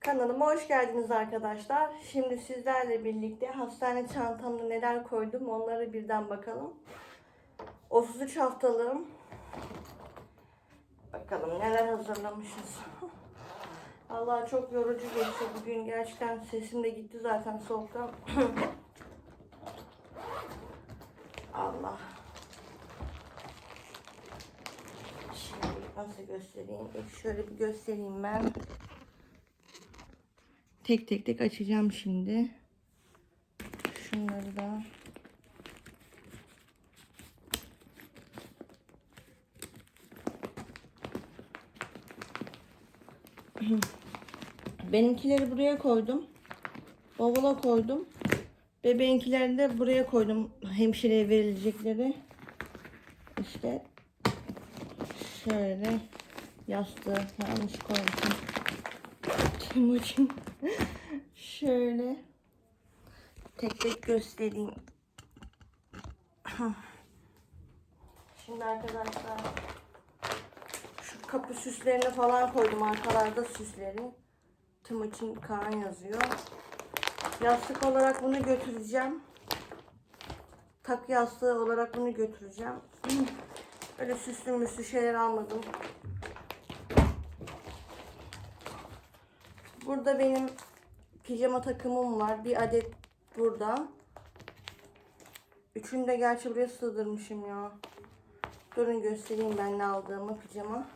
Kanalıma hoş geldiniz arkadaşlar. Şimdi sizlerle birlikte hastane çantamda neler koydum onları birden bakalım. 33 haftalığım. Bakalım neler hazırlamışız. Allah çok yorucu geçti bugün. Gerçekten sesim de gitti zaten soğuktan. Allah. Şimdi nasıl göstereyim? İlk şöyle bir göstereyim ben. Tek tek tek açacağım şimdi. Şunları da. Benimkileri buraya koydum. Bavula koydum. Bebeğinkileri de buraya koydum. Hemşireye verilecekleri. İşte şöyle yastığı yanlış koymuşum. Timuçin. Şöyle tek tek göstereyim. Şimdi arkadaşlar şu kapı süslerini falan koydum arkalarda süsleri. Timuçin Kaan yazıyor. Yastık olarak bunu götüreceğim. Tak yastığı olarak bunu götüreceğim. Öyle süslü müslü şeyler almadım. Burada benim pijama takımım var. Bir adet burada. Üçünü de gerçi buraya sığdırmışım ya. Durun göstereyim ben ne aldığımı pijama.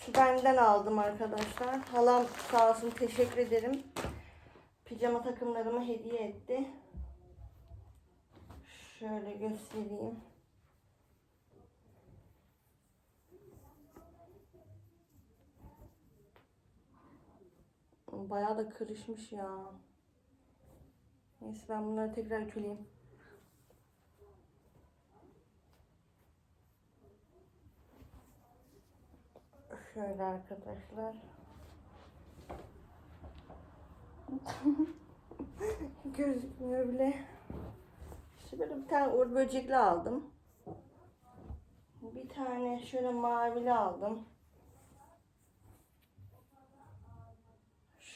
Şu benden aldım arkadaşlar. Halam sağ olsun teşekkür ederim. Pijama takımlarımı hediye etti. Şöyle göstereyim. Bayağı da kırışmış ya. Neyse ben bunları tekrar ütüleyeyim. Şöyle arkadaşlar. Gözükmüyor bile. İşte böyle bir tane uğur böcekli aldım. Bir tane şöyle mavili aldım.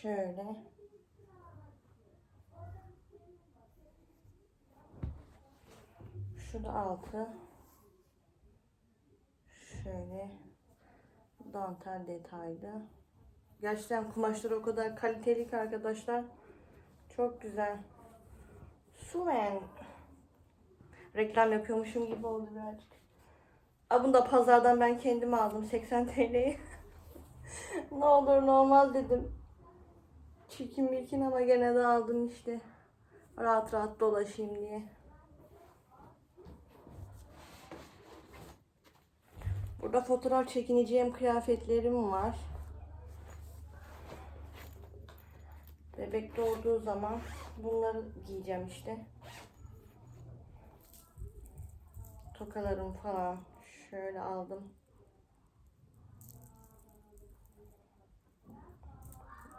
Şöyle. Şurada altı. Şöyle. Dantel detaylı. Gerçekten kumaşları o kadar kaliteli ki arkadaşlar. Çok güzel. Suven. Reklam yapıyormuşum gibi oldu birazcık. Aa, bunu da pazardan ben kendim aldım 80 TL'ye. ne olur ne olmaz dedim. Çirkin mirkin ama gene de aldım işte. Rahat rahat dolaşayım diye. Burada fotoğraf çekineceğim kıyafetlerim var. Bebek doğduğu zaman bunları giyeceğim işte. Tokalarım falan şöyle aldım.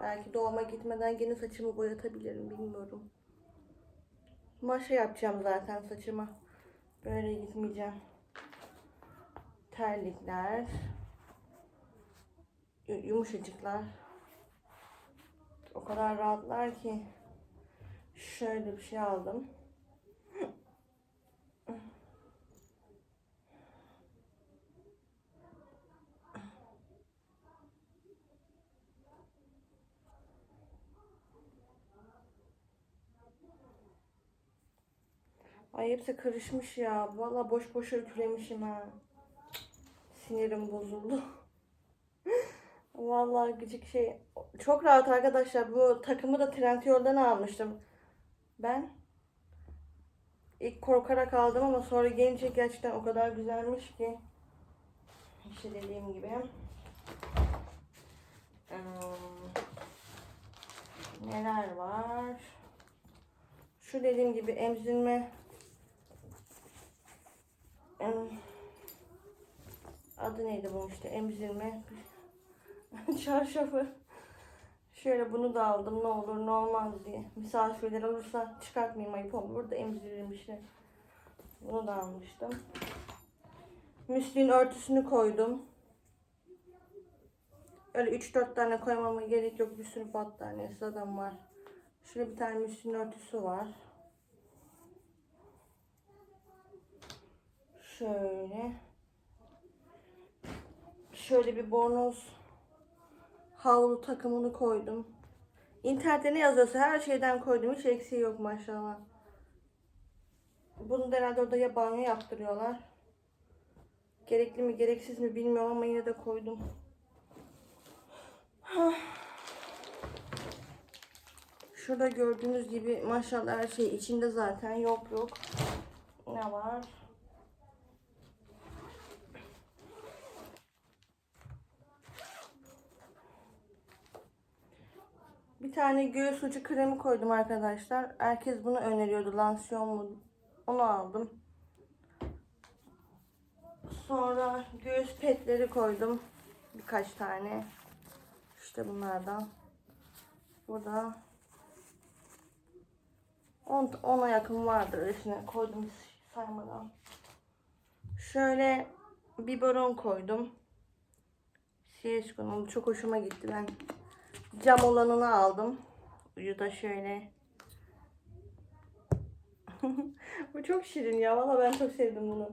Belki doğuma gitmeden yine saçımı boyatabilirim bilmiyorum. Maşa yapacağım zaten saçıma. Böyle gitmeyeceğim. Terlikler. yu- Yumuşacıklar. O kadar rahatlar ki. Şöyle bir şey aldım. Ay hepsi karışmış ya. Valla boş boş ütülemişim ha. Sinirim bozuldu. Vallahi gıcık şey. Çok rahat arkadaşlar. Bu takımı da Trendyol'dan almıştım. Ben ilk korkarak aldım ama sonra gelince gerçekten o kadar güzelmiş ki. İşte dediğim gibi. Neler var? Şu dediğim gibi emzirme em, adı neydi bu işte emzirme çarşafı. Şöyle bunu da aldım ne olur ne olmaz diye. Misafirler olursa çıkartmayayım ayıp olur. Burada emziririm işte. Bunu da almıştım. Müslin örtüsünü koydum. Öyle 3-4 tane koymama gerek yok. Bir sürü battaniyesi zaten var. Şöyle bir tane üstün örtüsü var. Şöyle. Şöyle bir bornoz havlu takımını koydum. İnternette ne yazıyorsa her şeyden koydum. Hiç eksiği yok maşallah. Bunu da herhalde orada ya banyo yaptırıyorlar. Gerekli mi gereksiz mi bilmiyorum ama yine de koydum. Şurada gördüğünüz gibi maşallah her şey içinde zaten yok yok. Ne var? Bir tane göğüs ucu kremi koydum arkadaşlar. Herkes bunu öneriyordu. Lansiyon mu? Onu aldım. Sonra göğüs petleri koydum. Birkaç tane. İşte bunlardan. Burada 10 10'a yakın vardır içine koydum saymadan. Şöyle biberon koydum. Siyeskonum çok hoşuma gitti. Ben cam olanını aldım. Ucu da şöyle. Bu çok şirin ya. Valla ben çok sevdim bunu.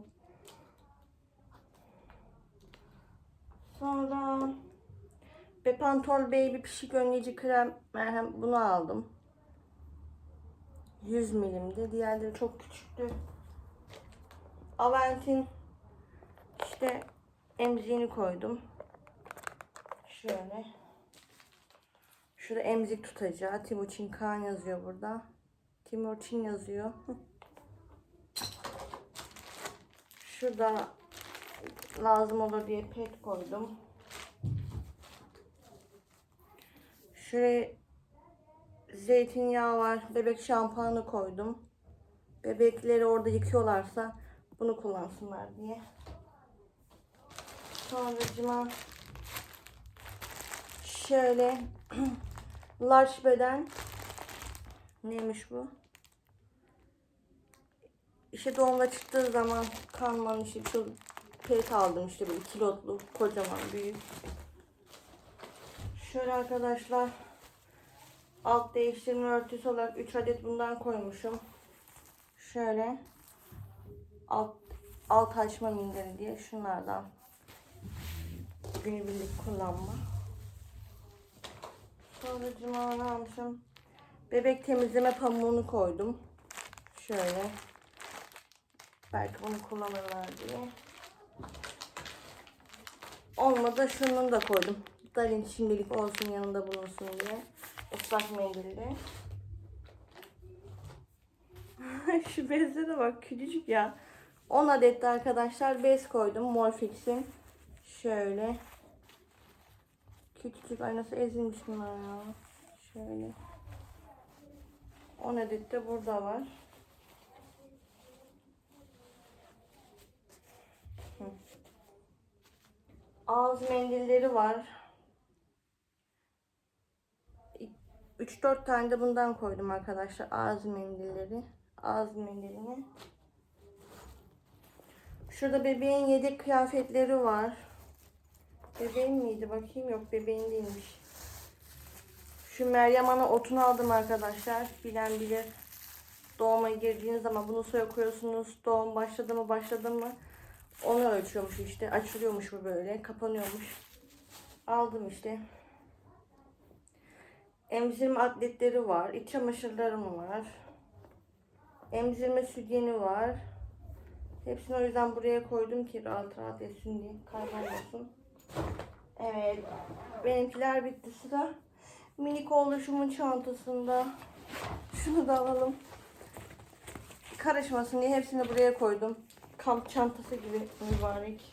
Sonra Bepantol Baby pişik önleyici krem merhem bunu aldım. 100 milimdi. Diğerleri çok küçüktü. Aventin işte emziğini koydum. Şöyle. Şurada emzik tutacağı. Timuçin Kan yazıyor burada. Timuçin yazıyor. Şurada lazım olur diye pet koydum. Şuraya zeytinyağı var. Bebek şampuanı koydum. Bebekleri orada yıkıyorlarsa bunu kullansınlar diye. Sonracıma şöyle large beden neymiş bu? İşte doğumda çıktığı zaman kanmanın işte şu pet aldım işte böyle kilotlu kocaman büyük. Şöyle arkadaşlar alt değiştirme örtüsü olarak 3 adet bundan koymuşum. Şöyle alt alt açma minderi diye şunlardan günübirlik kullanma. Ne almışım? Bebek temizleme pamuğunu koydum. Şöyle. Belki bunu kullanırlar diye. Olmadı şunun da koydum. Dalin şimdilik olsun yanında bulunsun diye. Islak mendilli. Şu bezde de bak küçücük ya. 10 adet de arkadaşlar bez koydum. Morfix'in. Şöyle. Küçücük ay nasıl ezilmiş bunlar ya. Şöyle. 10 adet de burada var. Hı. Ağız mendilleri var. 3-4 tane de bundan koydum arkadaşlar. Ağız mendilleri. Ağız mendilini. Şurada bebeğin yedek kıyafetleri var. Bebeğin miydi? Bakayım. Yok bebeğin değilmiş. Şu Meryem Ana otunu aldım arkadaşlar. Bilen bilir. Doğuma girdiğiniz zaman bunu suya koyuyorsunuz. Doğum başladı mı başladı mı onu ölçüyormuş işte. Açılıyormuş bu böyle. Kapanıyormuş. Aldım işte. Emzirme atletleri var. İç çamaşırlarım var. Emzirme sütyeni var. Hepsini o yüzden buraya koydum ki rahat rahat etsin diye. Kaybolmasın. Evet. Benimkiler bitti sıra. Minik oluşumun çantasında. Şunu da alalım. Karışmasın diye hepsini buraya koydum. Kamp çantası gibi mübarek.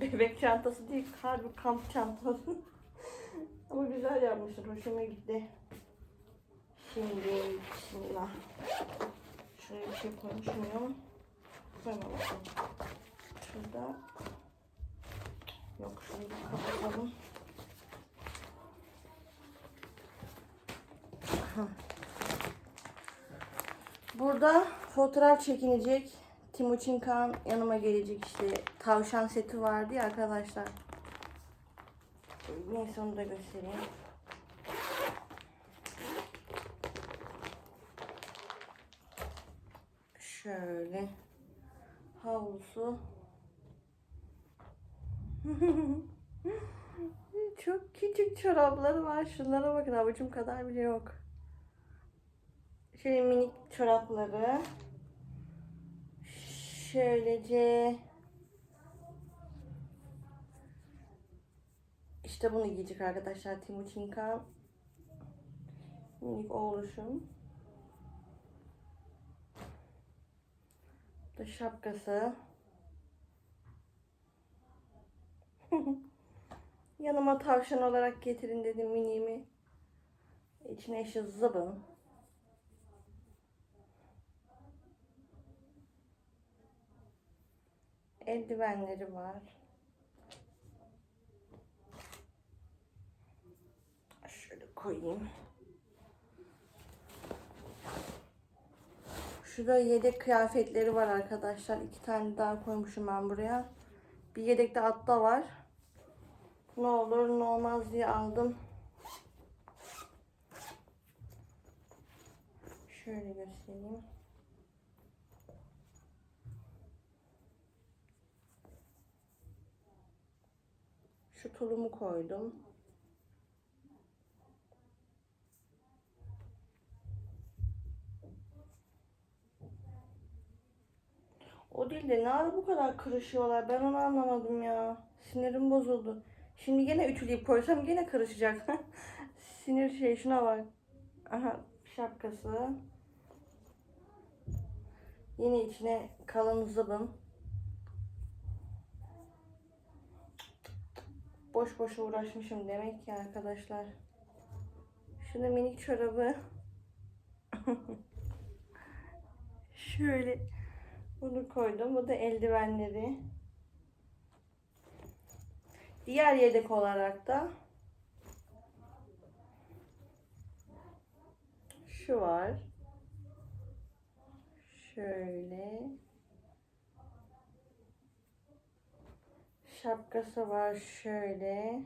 Bebek çantası değil, harbi kamp çantası. Ama güzel yapmışlar, hoşuma gitti. Şimdi bismillah. Şuraya bir şey koymuş muyum? Koymamışım. Şurada. Burada fotoğraf çekinecek. Timuçin Kan yanıma gelecek işte. Tavşan seti vardı ya arkadaşlar. Neyse onu da göstereyim. Şöyle havlusu. Çok küçük çorapları var. Şunlara bakın avucum kadar bile yok. Şöyle minik çorapları. Şöylece işte bunu giyecek arkadaşlar Timuçinka. Minik oğluşum. Bu da şapkası. Yanıma tavşan olarak getirin dedim miniğimi. İçine işte zıbın. Eldivenleri var. Şöyle koyayım. Şurada yedek kıyafetleri var arkadaşlar. İki tane daha koymuşum ben buraya. Bir yedek de altta var. Ne olur ne olmaz diye aldım. Şöyle göstereyim. Şu tulumu koydum. O değil de ne ara bu kadar kırışıyorlar ben onu anlamadım ya. Sinirim bozuldu. Şimdi yine ütüleyip koysam yine karışacak. Sinir şey şuna bak. Aha şapkası. Yine içine kalın zıbın. Boş boş uğraşmışım demek ki arkadaşlar. Şuna minik çorabı. Şöyle bunu koydum. Bu da eldivenleri. Diğer yedek olarak da şu var. Şöyle. Şapkası var şöyle.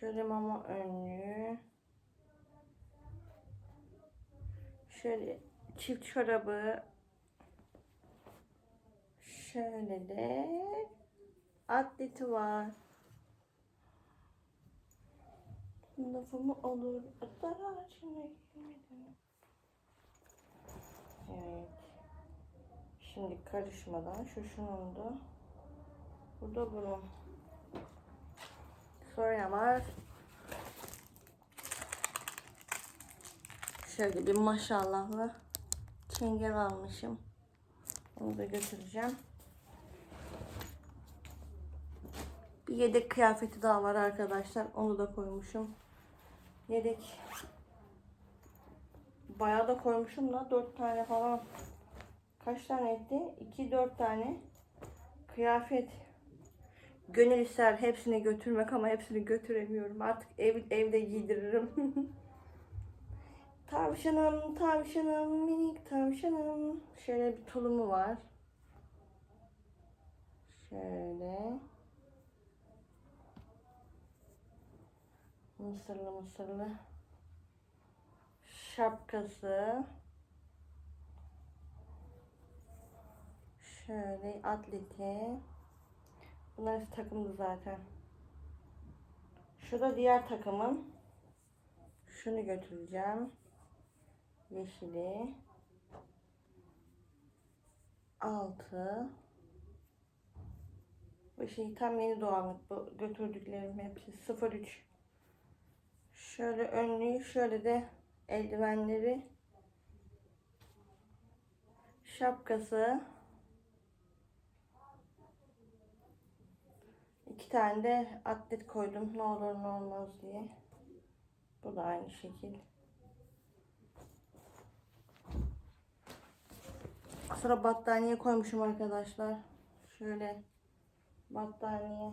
Şöyle mama önlüğü. Şöyle çift çorabı. Şöyle de atleti var. Lafımı olur. Atlar ağacına girmedim. Evet. Şimdi karışmadan şu şunun da bu da. Sonra var. Şöyle bir maşallahlı çengel almışım. Onu da götüreceğim. Bir yedek kıyafeti daha var arkadaşlar. Onu da koymuşum. Yedek. Bayağı da koymuşum da. Dört tane falan. Kaç tane etti? 2-4 tane kıyafet. Gönül ister hepsini götürmek ama hepsini götüremiyorum. Artık ev, evde giydiririm. tavşanım, tavşanım, minik tavşanım. Şöyle bir tulumu var. Şöyle. Mısırlı mısırlı. Şapkası. Şöyle atleti. Bunlar hepsi takımdı zaten. Şu da diğer takımım. Şunu götüreceğim. Yeşili. Altı. Bu şey tam yeni doğanlık bu götürdüklerim hepsi 03. Şöyle önlüğü şöyle de eldivenleri. Şapkası. İki tane de atlet koydum ne olur ne olmaz diye. Bu da aynı şekil. Sonra battaniye koymuşum arkadaşlar. Şöyle battaniye.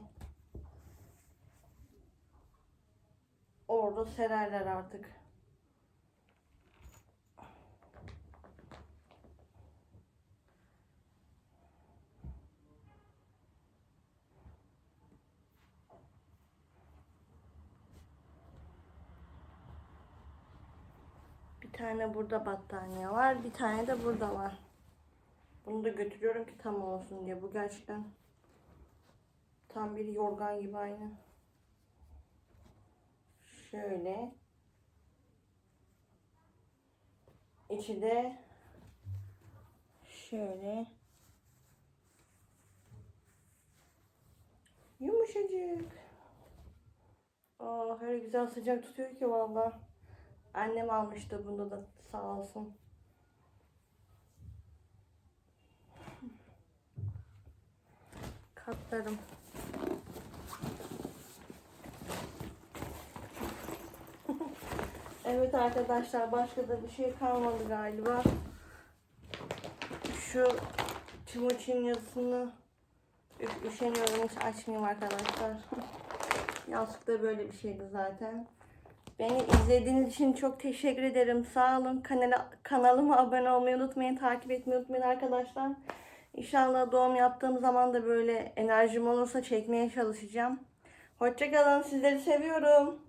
orada sererler artık. Bir tane burada battaniye var. Bir tane de burada var. Bunu da götürüyorum ki tam olsun diye. Bu gerçekten tam bir yorgan gibi aynı. Şöyle. İçi de şöyle yumuşacık. Aa, öyle güzel sıcak tutuyor ki valla. Annem almıştı bunda da sağ olsun. Katlarım. Evet arkadaşlar başka da bir şey kalmadı galiba. Şu Timuçin yazısını üşeniyorum hiç açmayayım arkadaşlar. Yazlık da böyle bir şeydi zaten. Beni izlediğiniz için çok teşekkür ederim. Sağ olun. Kanala, kanalıma abone olmayı unutmayın. Takip etmeyi unutmayın arkadaşlar. İnşallah doğum yaptığım zaman da böyle enerjim olursa çekmeye çalışacağım. Hoşçakalın. Sizleri seviyorum.